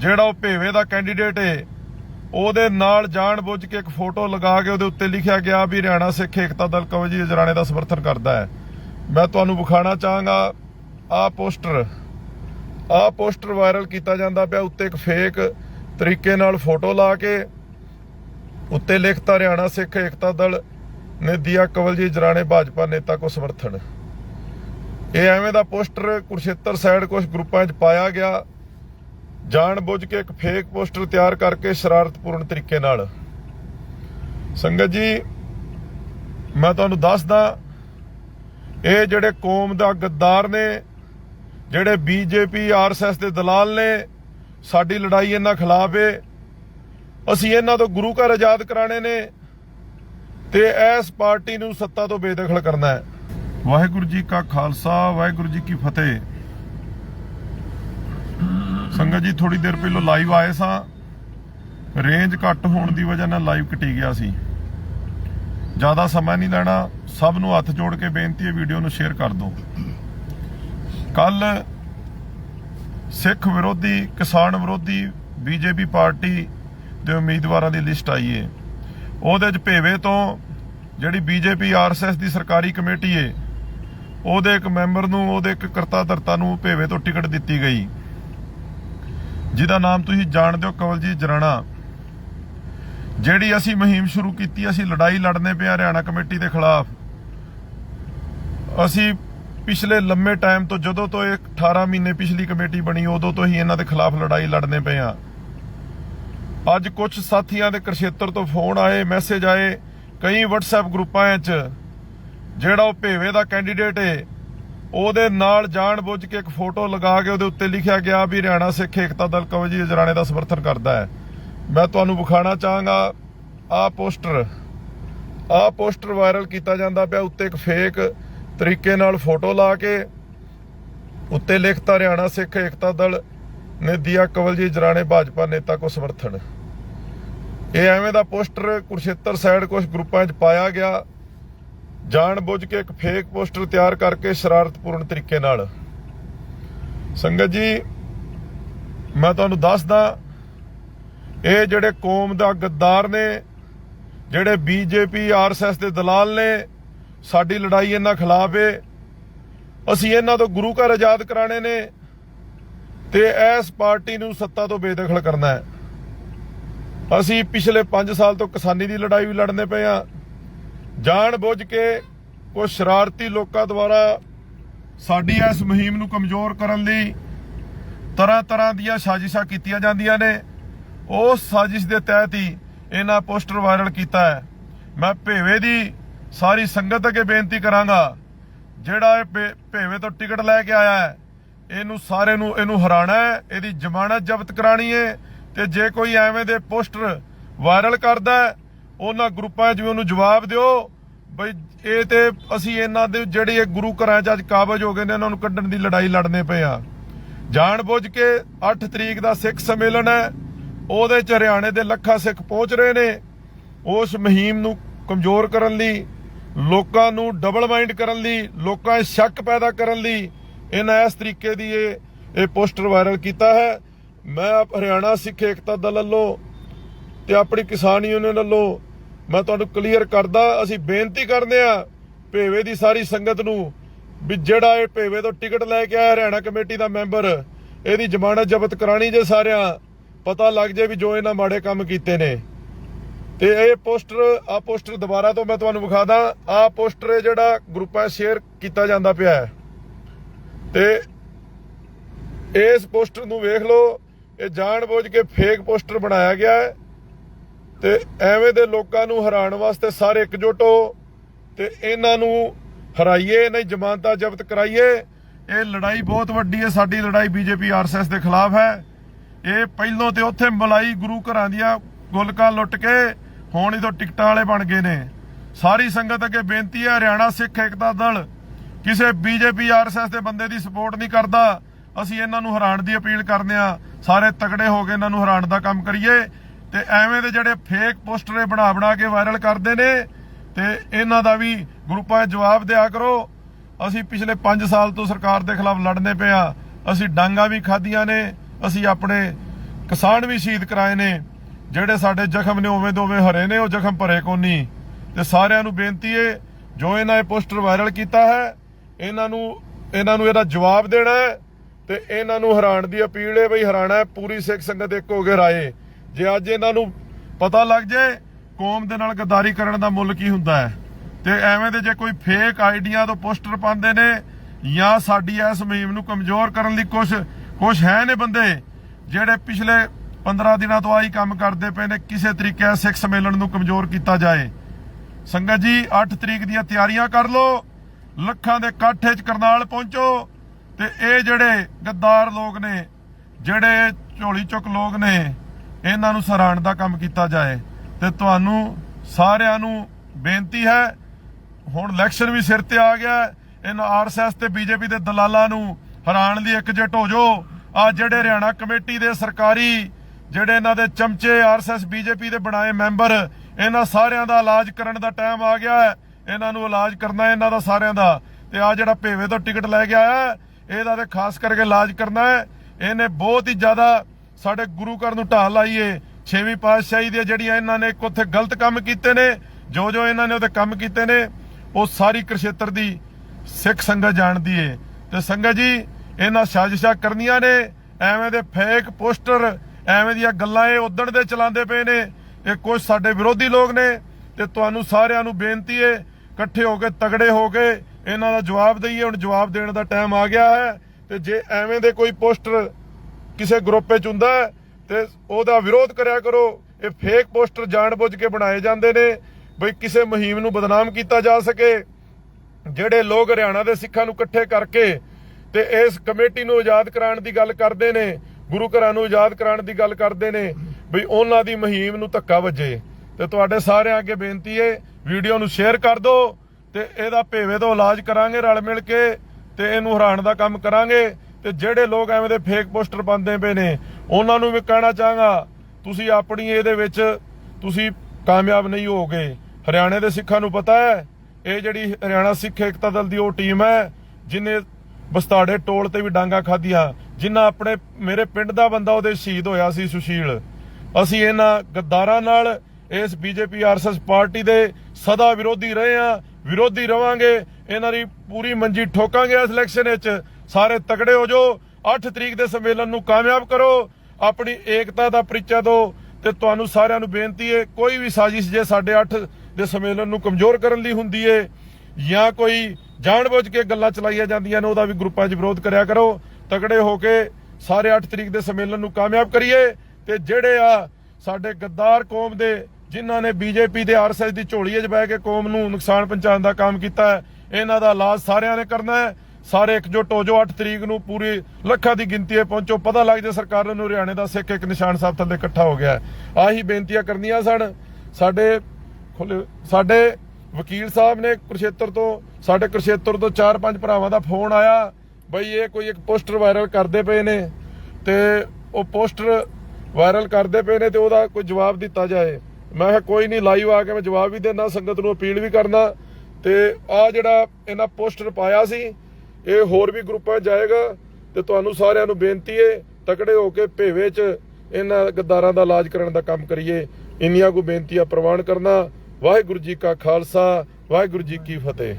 ਜਿਹੜਾ ਉਹ ਭੇਵੇ ਦਾ ਕੈਂਡੀਡੇਟ ਏ, ਉਹਦੇ ਨਾਲ ਜਾਣ ਬੁੱਝ ਕੇ ਇੱਕ ਫੋਟੋ ਲਗਾ ਕੇ ਉਹਦੇ ਉੱਤੇ ਲਿਖਿਆ ਗਿਆ ਵੀ ਹਰਿਆਣਾ ਸਿੱਖ ਏਕਤਾ ਦਲ ਕਵਜੀ ਅਜਰਾਣੇ ਦਾ ਸਮਰਥਨ ਕਰਦਾ ਹੈ। ਮੈਂ ਤੁਹਾਨੂੰ ਵਿਖਾਣਾ ਚਾਹਾਂਗਾ, ਆਹ ਪੋਸਟਰ ਆਹ ਪੋਸਟਰ ਵਾਇਰਲ ਕੀਤਾ ਜਾਂਦਾ ਪਿਆ, ਉੱਤੇ ਇੱਕ ਫੇਕ ਤਰੀਕੇ ਨਾਲ ਫੋਟੋ ਲਾ ਕੇ, ਉੱਤੇ ਲਿਖਤਾ ਹਰਿਆਣਾ ਸਿੱਖ ਏਕਤਾ ਦਲ ਨੇ ਦਿਆ ਕਵਲਜੀ ਜਰਾਣੇ ਭਾਜਪਾ ਨੇਤਾ ਕੋ ਸਮਰਥਨ। ਇਹ ਐਵੇਂ ਦਾ ਪੋਸਟਰ ਕੁਰਸ਼ੇਤਰ ਸਾਈਡ ਕੁਝ ਗਰੁੱਪਾਂ 'ਚ ਪਾਇਆ ਗਿਆ। ਜਾਣ ਬੁੱਝ ਕੇ ਇੱਕ ਫੇਕ ਪੋਸਟਰ ਤਿਆਰ ਕਰਕੇ ਸ਼ਰਾਰਤਪੂਰਨ ਤਰੀਕੇ ਨਾਲ। ਸੰਗਤ ਜੀ, ਮੈਂ ਤੁਹਾਨੂੰ ਦੱਸਦਾ, ਇਹ ਜਿਹੜੇ ਕੌਮ ਦਾ ਗੱਦਾਰ ਨੇ, ਜਿਹੜੇ ਬੀਜੇਪੀ, ਆਰਐਸਐਸ ਦੇ ਦਲਾਲ ਨੇ, ਸਾਡੀ ਲੜਾਈ ਇਹਨਾਂ ਖਿਲਾਫ ਏ। ਅਸੀਂ ਇਹਨਾਂ ਤੋਂ ਗੁਰੂ ਘਰ ਆਜ਼ਾਦ ਕਰਾਣੇ ਨੇ ਤੇ ਇਸ ਪਾਰਟੀ ਨੂੰ ਸੱਤਾ ਤੋਂ ਬੇਦਖਲ ਕਰਨਾ ਹੈ। ਵਾਹਿਗੁਰੂ ਜੀ ਕਾ ਖਾਲਸਾ, ਵਾਹਿਗੁਰੂ ਜੀ ਕੀ ਫਤਿਹ। ਸੰਗਤ ਜੀ ਥੋੜੀ ਦੇਰ ਪਹਿਲਾਂ ਲਾਈਵ ਆਏ ਸਾਂ। ਰੇਂਜ ਘੱਟ ਹੋਣ ਦੀ ਵਜ੍ਹਾ ਨਾਲ ਲਾਈਵ ਕਟੀ ਗਿਆ ਸੀ। ਜ਼ਿਆਦਾ ਸਮਾਂ ਨਹੀਂ ਲੈਣਾ, ਸਭ ਨੂੰ ਹੱਥ ਜੋੜ ਕੇ ਬੇਨਤੀ ਹੈ ਵੀਡੀਓ ਨੂੰ ਸ਼ੇਅਰ ਕਰ ਦਿਓ। ਕੱਲ ਸਿੱਖ ਵਿਰੋਧੀ, ਕਿਸਾਨ ਵਿਰੋਧੀ, ਬੀਜੇਪੀ ਪਾਰਟੀ ਦੇ ਉਮੀਦਵਾਰਾਂ ਦੀ ਲਿਸਟ ਆਈ ਏ। ਉਹਦੇ ਚ ਭੇਵੇ ਤੋਂ ਜਿਹੜੀ ਬੀਜੇਪੀ ਆਰਐਸਐਸ ਦੀ ਸਰਕਾਰੀ ਕਮੇਟੀ ਏ, ਉਹਦੇ ਇੱਕ ਮੈਂਬਰ ਨੂੰ, ਉਹਦੇ ਇੱਕ ਕਰਤਾ ਧਰਤਾ ਨੂੰ ਭੇਵੇ ਤੋਂ ਟਿਕਟ ਦਿੱਤੀ ਗਈ। ਜਿਹਦਾ ਨਾਮ ਤੁਸੀਂ ਜਾਣਦੇ ਹੋ ਕਵਲਜੀਤ ਜਰਾਣਾ। ਜਿਹੜੀ ਅਸੀਂ ਮੁਹਿੰਮ ਸ਼ੁਰੂ ਕੀਤੀ, ਅਸੀਂ ਲੜਾਈ ਲੜਨੇ ਪਿਆ ਹਰਿਆਣਾ ਕਮੇਟੀ ਦੇ ਖਿਲਾਫ। ਅਸੀਂ ਪਿਛਲੇ ਲੰਮੇ ਟਾਈਮ ਤੋਂ ਜਦੋਂ ਤੋਂ ਇਹ 18 ਮਹੀਨੇ ਪਿਛਲੀ ਕਮੇਟੀ ਬਣੀ, ਉਦੋਂ ਤੋਂ ਹੀ ਇਹਨਾਂ ਦੇ ਖਿਲਾਫ ਲੜਾਈ ਲੜਨੇ ਪਏ ਆ ਅੱਜ ਕੁਝ ਸਾਥੀਆਂ ਦੇ ਕਰਸ਼ੇਤਰ ਤੋਂ ਫੋਨ ਆਏ ਮੈਸੇਜ ਆਏ, ਕਈ WhatsApp ਗਰੁੱਪਾਂ ਵਿੱਚ, ਜਿਹੜਾ ਉਹ ਭੇਵੇ ਦਾ ਕੈਂਡੀਡੇਟ ਏ ਉਹਦੇ ਨਾਲ ਜਾਣ ਬੁੱਝ ਕੇ ਇੱਕ ਫੋਟੋ ਲਗਾ ਕੇ ਉਹਦੇ ਉੱਤੇ ਲਿਖਿਆ ਗਿਆ ਵੀ ਹਰਿਆਣਾ ਸਿੱਖ ਏਕਤਾ ਦਲ ਕਵਜੀ ਅਜਰਾਣੇ ਦਾ ਸਮਰਥਨ ਕਰਦਾ ਹੈ। ਮੈਂ ਤੁਹਾਨੂੰ ਵਿਖਾਣਾ ਚਾਹਾਂਗਾ, ਆਹ ਪੋਸਟਰ ਆਹ ਪੋਸਟਰ ਵਾਇਰਲ ਕੀਤਾ ਜਾਂਦਾ ਪਿਆ, ਉੱਤੇ ਇੱਕ ਫੇਕ ਤਰੀਕੇ ਨਾਲ ਫੋਟੋ ਲਾ ਕੇ ਉੱਤੇ ਲਿਖਤਾ ਹਰਿਆਣਾ ਸਿੱਖ ਏਕਤਾ ਦਲ ਨੇ ਦਿਆ ਕਵਲਜੀ ਜਰਾਣੇ ਭਾਜਪਾ ਨੇਤਾ ਕੋ ਸਮਰਥਨ। ਇਹ ਐਵੇਂ ਦਾ ਪੋਸਟਰ ਕੁਰਸ਼ੇਤਰ ਸਾਈਡ ਕੁਝ ਗਰੁੱਪਾਂ 'ਚ ਪਾਇਆ ਗਿਆ। ਜਾਣ ਬੁੱਝ ਕੇ ਇੱਕ ਫੇਕ ਪੋਸਟਰ ਤਿਆਰ ਕਰਕੇ ਸ਼ਰਾਰਤਪੂਰਨ ਤਰੀਕੇ ਨਾਲ। ਸੰਗਤ ਜੀ, ਮੈਂ ਤੁਹਾਨੂੰ ਦੱਸਦਾ, ਇਹ ਜਿਹੜੇ ਕੌਮ ਦਾ ਗੱਦਾਰ ਨੇ, ਜਿਹੜੇ ਬੀਜੇਪੀ, ਆਰਐਸਐਸ ਦੇ ਦਲਾਲ ਨੇ, ਸਾਡੀ ਲੜਾਈ ਇਹਨਾਂ ਖਿਲਾਫ ਏ। ਅਸੀਂ ਇਹਨਾਂ ਤੋਂ ਗੁਰੂ ਘਰ ਆਜ਼ਾਦ ਕਰਾਣੇ ਨੇ ਤੇ ਇਸ ਪਾਰਟੀ ਨੂੰ ਸੱਤਾ ਤੋਂ ਬੇਦਖਲ ਕਰਨਾ ਹੈ। ਅਸੀਂ ਪਿਛਲੇ 5 ਸਾਲ ਤੋਂ ਕਿਸਾਨੀ ਦੀ ਲੜਾਈ ਵੀ ਲੜਨੇ ਪਏ ਆ ਜਾਣ ਬੁੱਝ ਕੇ ਕੁਝ ਸ਼ਰਾਰਤੀ ਲੋਕਾਂ ਦੁਆਰਾ ਸਾਡੀ ਇਸ ਮੁਹਿੰਮ ਨੂੰ ਕਮਜ਼ੋਰ ਕਰਨ ਲਈ ਤਰ੍ਹਾਂ ਤਰ੍ਹਾਂ ਦੀਆਂ ਸਾਜ਼ਿਸ਼ਾਂ ਕੀਤੀਆਂ ਜਾਂਦੀਆਂ ਨੇ। ਉਸ ਸਾਜ਼ਿਸ਼ ਦੇ ਤਹਿਤ ਹੀ ਇਹਨਾਂ ਪੋਸਟਰ ਵਾਇਰਲ ਕੀਤਾ ਹੈ। ਮੈਂ ਭੇਵੇ ਦੀ ਸਾਰੀ ਸੰਗਤ ਅੱਗੇ ਬੇਨਤੀ ਕਰਾਂਗਾ ਜਿਹੜਾ ਇਹ ਭੇ- ਭੇਵੇ ਤੋਂ ਟਿਕਟ ਲੈ ਕੇ ਆਇਆ ਹੈ ਇਹਨੂੰ ਸਾਰੇ ਨੂੰ ਇਹਨੂੰ ਹਰਾਣਾ ਹੈ ਇਹਦੀ ਜ਼ਮਾਨਤ ਜ਼ਬਤ ਕਰਾਣੀ ਹੈ ਤੇ ਜੇ ਕੋਈ ਐਵੇਂ ਦੇ ਪੋਸਟਰ ਵਾਇਰਲ ਕਰਦਾ ਹੈ, ਉਹਨਾਂ ਗਰੁੱਪਾਂ 'ਚ ਵੀ ਉਹਨੂੰ ਜਵਾਬ ਦਿਓ, ਬਈ ਇਹ ਤੇ ਅਸੀਂ ਇਹਨਾਂ ਦੇ ਜਿਹੜੇ ਇਹ ਗੁਰੂ ਘਰਾਂ 'ਚ ਅੱਜ ਕਾਬਜ ਹੋ ਗਏ ਨੇ ਉਹਨਾਂ ਨੂੰ ਕੱਢਣ ਦੀ ਲੜਾਈ ਲੜਨੇ ਪਏ ਆ। ਜਾਣ ਬੁੱਝ ਕੇ 8 ਤਰੀਕ ਦਾ ਸਿੱਖ ਸੰਮੇਲਨ ਹੈ, ਉਹਦੇ 'ਚ ਹਰਿਆਣੇ ਦੇ ਲੱਖਾਂ ਸਿੱਖ ਪਹੁੰਚ ਰਹੇ ਨੇ। ਉਸ ਮੁਹਿੰਮ ਨੂੰ ਕਮਜ਼ੋਰ ਕਰਨ ਲਈ, ਲੋਕਾਂ ਨੂੰ ਡਬਲ ਮਾਈਂਡ ਕਰਨ ਲਈ, ਲੋਕਾਂ 'ਚ ਸ਼ੱਕ ਪੈਦਾ ਕਰਨ ਲਈ ਇਹਨਾਂ ਇਸ ਤਰੀਕੇ ਦੀ ਇਹ ਇਹ ਪੋਸਟਰ ਵਾਇਰਲ ਕੀਤਾ ਹੈ। ਮੈਂ ਹਰਿਆਣਾ ਸਿੱਖ ਏਕਤਾ ਦਲ ਵੱਲੋਂ ਤੇ ਆਪਣੀ ਕਿਸਾਨ ਯੂਨੀਅਨ ਵੱਲੋਂ ਮੈਂ ਤੁਹਾਨੂੰ ਕਲੀਅਰ ਕਰਦਾ, ਅਸੀਂ ਬੇਨਤੀ ਕਰਦੇ ਆ ਭੇਵੇ ਦੀ ਸਾਰੀ ਸੰਗਤ ਨੂੰ ਵੀ ਜਿਹੜਾ ਇਹ ਭੇਵੇ ਤੋਂ ਟਿਕਟ ਲੈ ਕੇ ਆਇਆ ਹਰਿਆਣਾ ਕਮੇਟੀ ਦਾ ਮੈਂਬਰ, ਇਹਦੀ ਜ਼ਮਾਨਤ ਜ਼ਬਤ ਕਰਾਣੀ ਜੇ ਸਾਰਿਆਂ, ਪਤਾ ਲੱਗ ਜੇ ਵੀ ਜੋ ਇਹਨਾਂ ਮਾੜੇ ਕੰਮ ਕੀਤੇ ਨੇ। ਤੇ ਇਹ ਪੋਸਟਰ ਆ ਪੋਸਟਰ ਦੁਬਾਰਾ ਤੋਂ ਮੈਂ ਤੁਹਾਨੂੰ ਵਿਖਾਦਾ ਆ ਪੋਸਟਰ ਇਹ ਜਿਹੜਾ ਗਰੁੱਪਾਂ ਸ਼ੇਅਰ ਕੀਤਾ ਜਾਂਦਾ ਪਿਆ ਹੈ। ਤੇ ਇਸ ਪੋਸਟਰ ਨੂੰ ਵੇਖ ਲਓ, ਇਹ ਜਾਣ ਬੁੱਝ ਕੇ ਫੇਕ ਪੋਸਟਰ ਬਣਾਇਆ ਗਿਆ ਹੈ। ਤੇ ਐਵੇਂ ਦੇ ਲੋਕਾਂ ਨੂੰ ਹਰਾਉਣ ਵਾਸਤੇ ਸਾਰੇ ਇਕਜੁੱਟ ਹੋ ਤੇ ਇਹਨਾਂ ਨੂੰ ਹਰਾਈਏ ਨਹੀਂ ਜ਼ਮਾਨਤਾਂ ਜ਼ਬਤ ਕਰਾਈਏ। ਇਹ ਲੜਾਈ ਬਹੁਤ ਵੱਡੀ ਹੈ, ਸਾਡੀ ਲੜਾਈ ਬੀਜੇਪੀ, ਆਰਐਸਐਸ ਦੇ ਖਿਲਾਫ ਹੈ। ਇਹ ਪਹਿਲੋਂ ਤੇ ਉੱਥੇ ਮਲਾਈ ਗੁਰੂ ਘਰਾਂ ਦੀਆਂ ਗੁਲਕਾਂ ਲੁੱਟ ਕੇ ਹੁਣ ਇਹ ਤੋਂ ਟਿਕਟਾਂ ਵਾਲੇ ਬਣ ਗਏ ਨੇ। ਸਾਰੀ ਸੰਗਤ ਅੱਗੇ ਬੇਨਤੀ ਹੈ, ਹਰਿਆਣਾ ਸਿੱਖ ਏਕਤਾ ਦਲ, ਕਿਸੇ ਬੀਜੇਪੀ, ਆਰਐਸਐਸ ਦੇ ਬੰਦੇ ਦੀ ਸਪੋਰਟ ਨਹੀਂ ਕਰਦਾ। ਅਸੀਂ ਇਹਨਾਂ ਨੂੰ ਹਰਾਉਣ ਦੀ ਅਪੀਲ ਕਰਦੇ ਆ। ਸਾਰੇ ਤਕੜੇ ਹੋ ਕੇ ਇਹਨਾਂ ਨੂੰ ਹਰਾਉਣ ਦਾ ਕੰਮ ਕਰੀਏ। ਤੇ ਐਵੇਂ ਦੇ ਜਿਹੜੇ ਫੇਕ ਪੋਸਟਰੇ ਬਣਾ ਬਣਾ ਕੇ ਵਾਇਰਲ ਕਰਦੇ ਨੇ, ਤੇ ਇਹਨਾਂ ਦਾ ਵੀ ਗਰੁੱਪਾਂ ਜਵਾਬ ਦਿਆ ਕਰੋ। ਅਸੀਂ ਪਿਛਲੇ 5 ਸਾਲ ਤੋਂ ਸਰਕਾਰ ਦੇ ਖਿਲਾਫ ਲੜਨੇ ਪਏ ਅਸੀਂ ਡਾਂਗਾ ਵੀ ਖਾਧੀਆਂ ਨੇ, ਅਸੀਂ ਆਪਣੇ ਕਿਸਾਨ ਵੀ ਸ਼ਹੀਦ ਕਰਾਏ ਨੇ। ਜਿਹੜੇ ਸਾਡੇ ਜ਼ਖਮ ਨੇ, ਉਵੇਂ ਦੋਵੇਂ ਹਰੇ ਨੇ, ਉਹ ਜ਼ਖਮ ਭਰੇ ਕੋਨੀ ਤੇ ਸਾਰਿਆਂ ਨੂੰ ਬੇਨਤੀ ਏ, ਜੋ ਇਹਨਾਂ ਇਹ ਪੋਸਟਰ ਵਾਇਰਲ ਕੀਤਾ ਹੈ, ਇਹਨਾਂ ਨੂੰ ਇਹਨਾਂ ਨੂੰ ਇਹਦਾ ਜਵਾਬ ਦੇਣਾ ਹੈ, ਤੇ ਇਹਨਾਂ ਨੂੰ ਹਰਾਣ ਦੀ ਅਪੀਲ ਹੈ ਬਈ ਹਰਾਣਾ ਪੂਰੀ ਸਿੱਖ ਸੰਗਤ ਇੱਕ ਹੋ ਕੇ ਰਾਏ। ਜੇ ਅੱਜ ਇਹਨਾਂ ਨੂੰ ਪਤਾ ਲੱਗ ਜੇ ਕੌਮ ਦੇ ਨਾਲ ਗਦਾਰੀ ਕਰਨ ਦਾ ਮੁੱਲ ਕੀ ਹੁੰਦਾ ਹੈ, ਤੇ ਐਵੇਂ ਦੇ ਜੇ ਕੋਈ ਫੇਕ ਆਈਡੀਆਂ ਤੋਂ ਪੋਸਟਰ ਪਾਉਂਦੇ ਨੇ ਜਾਂ ਸਾਡੀ ਇਸ ਮੁਹਿੰਮ ਨੂੰ ਕਮਜ਼ੋਰ ਕਰਨ ਲਈ ਕੁਝ ਕੁਝ ਹੈ ਨੇ ਬੰਦੇ ਜਿਹੜੇ ਪਿਛਲੇ 15 ਦਿਨਾਂ ਤੋਂ ਆਹੀ ਕੰਮ ਕਰਦੇ ਪਏ ਨੇ, ਕਿਸੇ ਤਰੀਕੇ ਸਿੱਖ ਸੰਮੇਲਨ ਨੂੰ ਕਮਜ਼ੋਰ ਕੀਤਾ ਜਾਏ। ਸੰਗਤ ਜੀ 8 ਤਰੀਕ ਦੀਆਂ ਤਿਆਰੀਆਂ ਕਰ ਲਓ, ਲੱਖਾਂ ਦੇ ਇਕੱਠ 'ਚ ਕਰਨਾਲ ਪਹੁੰਚੋ, ਤੇ ਇਹ ਜਿਹੜੇ ਗੱਦਾਰ ਲੋਕ ਨੇ, ਜਿਹੜੇ ਝੋਲੀ ਚੁੱਕ ਲੋਕ ਨੇ ਇਹਨਾਂ ਨੂੰ ਸਰਾਣ ਦਾ ਕੰਮ ਕੀਤਾ ਜਾਏ ਤੇ ਤੁਹਾਨੂੰ ਸਾਰਿਆਂ ਨੂੰ ਬੇਨਤੀ ਹੈ ਹੁਣ ਇਲੈਕਸ਼ਨ ਵੀ ਸਿਰ ਤੇ ਆ ਗਿਆ ਹੈ। ਇਹਨਾਂ ਆਰਐਸਐਸ ਤੇ ਬੀਜੇਪੀ ਦੇ ਦਲਾਲਾਂ ਨੂੰ ਹਰਾਣ ਲਈ ਇਕਜੁੱਟ ਹੋ ਜਾਓ। ਆ ਜਿਹੜੇ ਹਰਿਆਣਾ ਕਮੇਟੀ ਦੇ ਸਰਕਾਰੀ ਜਿਹੜੇ ਇਹਨਾਂ ਦੇ ਚਮਚੇ ਆਰਐਸਐਸ ਬੀਜੇਪੀ ਦੇ ਬਣਾਏ ਮੈਂਬਰ ਇਹਨਾਂ ਸਾਰਿਆਂ ਦਾ ਇਲਾਜ ਕਰਨ ਦਾ ਟਾਈਮ ਆ ਗਿਆ ਹੈ। ਇਹਨਾਂ ਨੂੰ ਇਲਾਜ ਕਰਨਾ ਹੈ ਇਹਨਾਂ ਦਾ ਸਾਰਿਆਂ ਦਾ। ਤੇ ਆ ਜਿਹੜਾ ਭੇਵੇ ਤੋਂ ਟਿਕਟ ਲੈ ਕੇ ਆਇਆ ਹੈ, ਇਹਦਾ ਤੇ ਖਾਸ ਕਰਕੇ ਇਲਾਜ ਕਰਨਾ ਹੈ। ਇਹਨੇ ਬਹੁਤ ਹੀ ਜ਼ਿਆਦਾ ਸਾਡੇ ਗੁਰੂ ਘਰ ਨੂੰ ਢਾਲ ਲਾਈਏ, ਛੇਵੀਂ ਪਾਤਸ਼ਾਹੀ ਦੇ ਜਿਹੜੀਆਂ ਇਹਨਾਂ ਨੇ ਉੱਥੇ ਗਲਤ ਕੰਮ ਕੀਤੇ ਨੇ, ਜੋ ਜੋ ਇਹਨਾਂ ਨੇ ਉਹਦੇ ਕੰਮ ਕੀਤੇ ਨੇ, ਉਹ ਸਾਰੀ ਕੁਰਸ਼ੇਤਰ ਦੀ ਸਿੱਖ ਸੰਗਤ ਜਾਣਦੀ ਏ। ਤੇ ਸੰਗਤ ਜੀ, ਇਹਨਾਂ ਸਾਜ਼ਿਸ਼ਾਂ ਕਰਨੀਆਂ ਨੇ, ਐਵੇਂ ਦੇ ਫੇਕ ਪੋਸਟਰ, ਐਵੇਂ ਦੀਆਂ ਗੱਲਾਂ ਇਹ ਉਦਣ ਦੇ ਚਲਾਉਂਦੇ ਪਏ ਨੇ। ਇਹ ਕੁਝ ਸਾਡੇ ਵਿਰੋਧੀ ਲੋਕ ਨੇ, ਤੇ ਤੁਹਾਨੂੰ ਸਾਰਿਆਂ ਨੂੰ ਬੇਨਤੀ ਏ, ਇਕੱਠੇ ਹੋ ਕੇ ਤਗੜੇ ਹੋ ਕੇ ਇਹਨਾਂ ਦਾ ਜਵਾਬ ਦਈਏ। ਹੁਣ ਜਵਾਬ ਦੇਣ ਦਾ ਟਾਈਮ ਆ ਗਿਆ ਹੈ, ਤੇ ਜੇ ਐਵੇਂ ਦੇ ਕੋਈ ਪੋਸਟਰ ਕਿਸੇ ਗਰੁੱਪ ਵਿੱਚ ਹੁੰਦਾ ਤੇ ਉਹਦਾ ਵਿਰੋਧ ਕਰਿਆ ਕਰੋ। ਇਹ ਫੇਕ ਪੋਸਟਰ ਜਾਣਬੁੱਝ ਕੇ ਬਣਾਏ ਜਾਂਦੇ ਨੇ ਬਈ ਕਿਸੇ ਮੁਹਿੰਮ ਨੂੰ ਬਦਨਾਮ ਕੀਤਾ ਜਾ ਸਕੇ, ਜਿਹੜੇ ਲੋਕ ਹਰਿਆਣਾ ਦੇ ਸਿੱਖਾਂ ਨੂੰ ਇਕੱਠੇ ਕਰਕੇ ਤੇ ਇਸ ਕਮੇਟੀ ਨੂੰ ਆਜ਼ਾਦ ਕਰਾਉਣ ਦੀ ਗੱਲ ਕਰਦੇ ਨੇ, ਗੁਰੂ ਘਰਾਂ ਨੂੰ ਆਜ਼ਾਦ ਕਰਾਉਣ ਦੀ ਗੱਲ ਕਰਦੇ ਨੇ, ਬਈ ਉਹਨਾਂ ਦੀ ਮੁਹਿੰਮ ਨੂੰ ਧੱਕਾ ਵੱਜੇ। ਤੇ ਤੁਹਾਡੇ ਸਾਰਿਆਂ ਅੱਗੇ ਬੇਨਤੀ ਹੈ, ਵੀਡੀਓ ਨੂੰ ਸ਼ੇਅਰ ਕਰ ਦਿਓ ਤੇ ਇਹਦਾ ਭੇਵੇ ਤੋਂ ਇਲਾਜ ਕਰਾਂਗੇ ਰਲ ਮਿਲ ਕੇ ਤੇ ਇਹਨੂੰ ਹਰਾਉਣ ਦਾ ਕੰਮ ਕਰਾਂਗੇ। ਤੇ ਜਿਹੜੇ ਲੋਕ ਐਵੇਂ ਦੇ ਫੇਕ ਪੋਸਟਰ ਪਾਉਂਦੇ ਪਏ ਨੇ, ਉਹਨਾਂ ਨੂੰ ਵੀ ਕਹਿਣਾ ਚਾਹਾਂਗਾ, ਤੁਸੀਂ ਆਪਣੀ ਇਹਦੇ ਵਿੱਚ ਤੁਸੀਂ ਕਾਮਯਾਬ ਨਹੀਂ ਹੋਗੇ ਹਰਿਆਣੇ ਦੇ ਸਿੱਖਾਂ ਨੂੰ ਪਤਾ ਹੈ, ਇਹ ਜਿਹੜੀ ਹਰਿਆਣਾ ਸਿੱਖ ਏਕਤਾ ਦਲ ਦੀ ਉਹ ਟੀਮ ਹੈ, ਜਿਨੇ ਬਸਤਾੜੇ ਟੋਲ ਤੇ ਵੀ ਡਾਂਗਾ ਖਾਧੀਆਂ, ਜਿਨ੍ਹਾਂ ਆਪਣੇ, ਮੇਰੇ ਪਿੰਡ ਦਾ ਬੰਦਾ ਉਹਦੇ ਸ਼ਹੀਦ ਹੋਇਆ ਸੀ ਸੁਸ਼ੀਲ। ਅਸੀਂ ਇਹਨਾਂ ਗੱਦਾਰਾਂ ਨਾਲ ਇਸ ਬੀਜੇਪੀ ਆਰਐਸਐਸ ਪਾਰਟੀ ਦੇ ਸਦਾ ਵਿਰੋਧੀ ਰਹੇ ਆ ਵਿਰੋਧੀ ਰਵਾਂਗੇ, ਇਹਨਾਂ ਦੀ ਪੂਰੀ ਮੰਜੀ ਠੋਕਾਂਗੇ ਇਸ ਇਲੈਕਸ਼ਨ ਵਿੱਚ। ਸਾਰੇ ਤਕੜੇ ਹੋ ਜਾਓ। 8 ਤਰੀਕ ਦੇ ਸੰਮੇਲਨ ਨੂੰ ਕਾਮਯਾਬ ਕਰੋ। ਆਪਣੀ ਏਕਤਾ ਦਾ ਪਰਿਚੈ ਦਿਓ ਤੇ ਤੁਹਾਨੂੰ ਸਾਰਿਆਂ ਨੂੰ ਬੇਨਤੀ ਹੈ, ਕੋਈ ਵੀ ਸਾਜ਼ਿਸ਼ ਜੇ ਸਾਡੇ 8 ਦੇ ਸੰਮੇਲਨ ਨੂੰ ਕਮਜ਼ੋਰ ਕਰਨ ਲਈ ਹੁੰਦੀ ਹੈ ਜਾਂ ਕੋਈ ਜਾਣਬੁੱਝ ਕੇ ਗੱਲਾਂ ਚਲਾਈਆਂ ਜਾਂਦੀਆਂ ਨੇ, ਉਹਦਾ ਵੀ ਗਰੁੱਪਾਂ 'ਚ ਵਿਰੋਧ ਕਰਿਆ ਕਰੋ। ਤਗੜੇ ਹੋ ਕੇ ਸਾਰੇ 8 ਤਰੀਕ ਦੇ ਸੰਮੇਲਨ ਨੂੰ ਕਾਮਯਾਬ ਕਰੀਏ ਤੇ ਜਿਹੜੇ ਆ ਸਾਡੇ ਗੱਦਾਰ ਕੌਮ ਦੇ, ਜਿਨ੍ਹਾਂ ਨੇ ਬੀਜੇਪੀ ਦੇ ਆਰਐਸਐਸ ਦੀ ਝੋਲੀਏ 'ਚ ਬਹਿ ਕੇ ਕੌਮ ਨੂੰ ਨੁਕਸਾਨ ਪਹੁੰਚਾਉਣ ਦਾ ਕੰਮ ਕੀਤਾ ਇਹਨਾਂ ਦਾ ਇਲਾਜ ਸਾਰਿਆਂ ਨੇ ਕਰਨਾ ਹੈ। ਸਾਰੇ ਇਕਜੁੱਟ ਹੋ ਜਾਓ 8 ਤਰੀਕ ਨੂੰ ਪੂਰੀ ਲੱਖਾਂ ਦੀ ਗਿਣਤੀ 'ਤੇ ਪਹੁੰਚੋ। ਪਤਾ ਲੱਗ ਜੇ ਸਰਕਾਰ ਨੂੰ ਹਰਿਆਣੇ ਦਾ ਸਿੱਖ ਇੱਕ ਨਿਸ਼ਾਨ ਸਾਹਿਬ ਥੱਲੇ ਇਕੱਠਾ ਹੋ ਗਿਆ ਹੈ। ਆਹੀ ਬੇਨਤੀਆਂ ਕਰਨੀਆਂ ਸਨ। ਸਾਡੇ ਖੁੱਲ੍ਹ- ਸਾਡੇ ਵਕੀਲ ਸਾਹਿਬ ਨੇ ਕੁਰਸ਼ੇਤਰ ਤੋਂ, ਸਾਡੇ ਕੁਰਸ਼ੇਤਰ ਤੋਂ ਚਾਰ ਪੰਜ ਭਰਾਵਾਂ ਦਾ ਫੋਨ ਆਇਆ, ਬਈ ਇਹ ਕੋਈ ਇੱਕ ਪੋਸਟਰ ਵਾਇਰਲ ਕਰਦੇ ਪਏ ਨੇ ਤੇ ਉਹ ਪੋਸਟਰ ਵਾਇਰਲ ਕਰਦੇ ਪਏ ਨੇ ਤੇ ਉਹਦਾ ਕੋਈ ਜਵਾਬ ਦਿੱਤਾ ਜਾਏ। ਮੈਂ ਕਿਹਾ, ਕੋਈ ਨਹੀਂ, ਲਾਈਵ ਆ ਕੇ ਮੈਂ ਜਵਾਬ ਵੀ ਦੇਣਾ ਸੰਗਤ ਨੂੰ ਅਪੀਲ ਵੀ ਕਰਨਾ। ਤੇ ਆ ਜਿਹੜਾ ਇਹਨਾਂ ਪੋਸਟਰ ਪਾਇਆ ਸੀ ਇਹ ਹੋਰ ਵੀ ਗਰੁੱਪਾਂ 'ਚ ਜਾਏਗਾ ਤੇ ਤੁਹਾਨੂੰ ਸਾਰਿਆਂ ਨੂੰ ਬੇਨਤੀ ਏ, ਤਕੜੇ ਹੋ ਕੇ ਭੇਵੇ 'ਚ ਇਹਨਾਂ ਗੱਦਾਰਾਂ ਦਾ ਇਲਾਜ ਕਰਨ ਦਾ ਕੰਮ ਕਰੀਏ। ਇੰਨੀਆਂ ਕੋ ਬੇਨਤੀਆਂ ਪ੍ਰਵਾਨ ਕਰਨਾ। ਵਾਹਿਗੁਰੂ ਜੀ ਕਾ ਖਾਲਸਾ, ਵਾਹਿਗੁਰੂ ਜੀ ਕੀ ਫਤਿਹ।